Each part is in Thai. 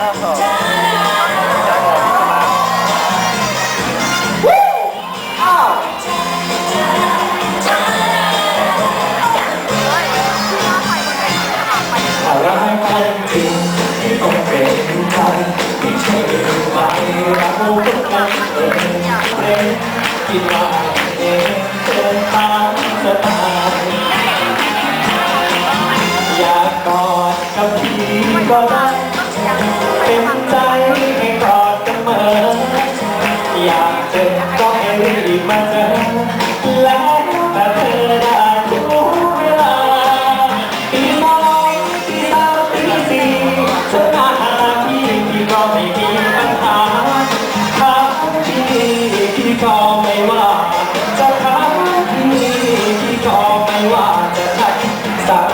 โอ้โหอะไรกันจริงที่ต้องเป็นใครไม่ใช่ใครเรากันเองเองคิดว่า ไม่มีปัญหาถามพี่พี่ก็ไม่ว่า จะถามพี่พี่ก็ไม่ว่าจะใช้สัก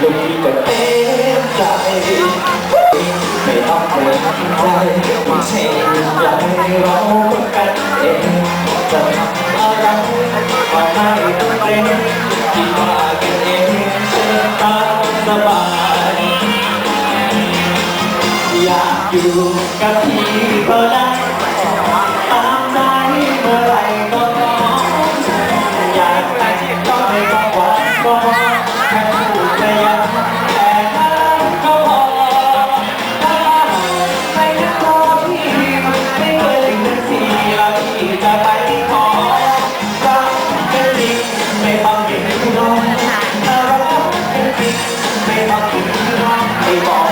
ลูกพี่จะเต็มใจไม่ต้องเกรงใจไม่ใช่อยากให้เรากันเองจะทำอะไรก็ให้ต้องเกรง อยู่กับพี่ก็ได้ตามใจเมื่อไรก็ขออยากไปก็ไม่ต้องหวังก็แค่พูดไม่อยากแต่นั้นก็พอไม่ได้รอพี่ไม่เคยถึงทีแล้วพี่จะไปขอรักกันจริงไม่ต้องเห็นน้องถ้ารักกันจริงไม่ต้องเห็นน้องไม่บอก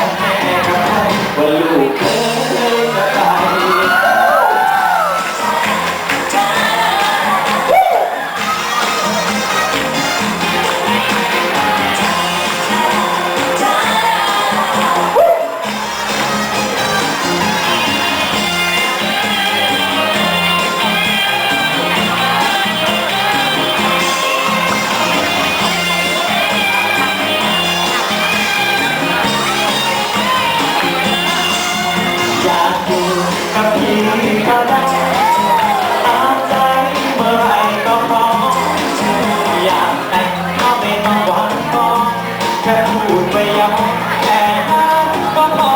แค่พูดไปยอมแค่นั้นก็พอ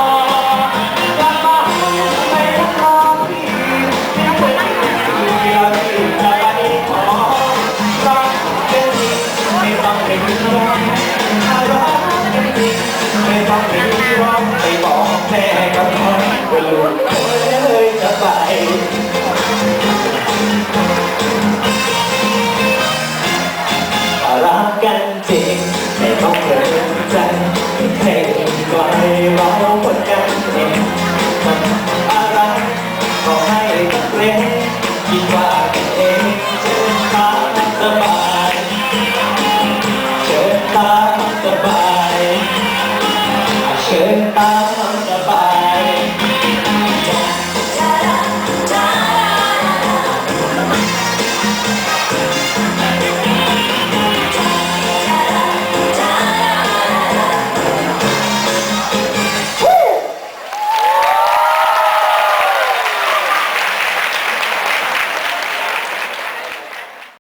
จะมาไม่ต้องรอพี่ที่เป็นสิ่งที่เราที่จะไปขอรักกันจริงไม่ต้องเป็นร้องถ้ารักกันจริงไม่ต้องเป็นร้องไปบอกแม่กับพ่อว่าลูกเคยจะไปรักกันจริง ไม่ต้อ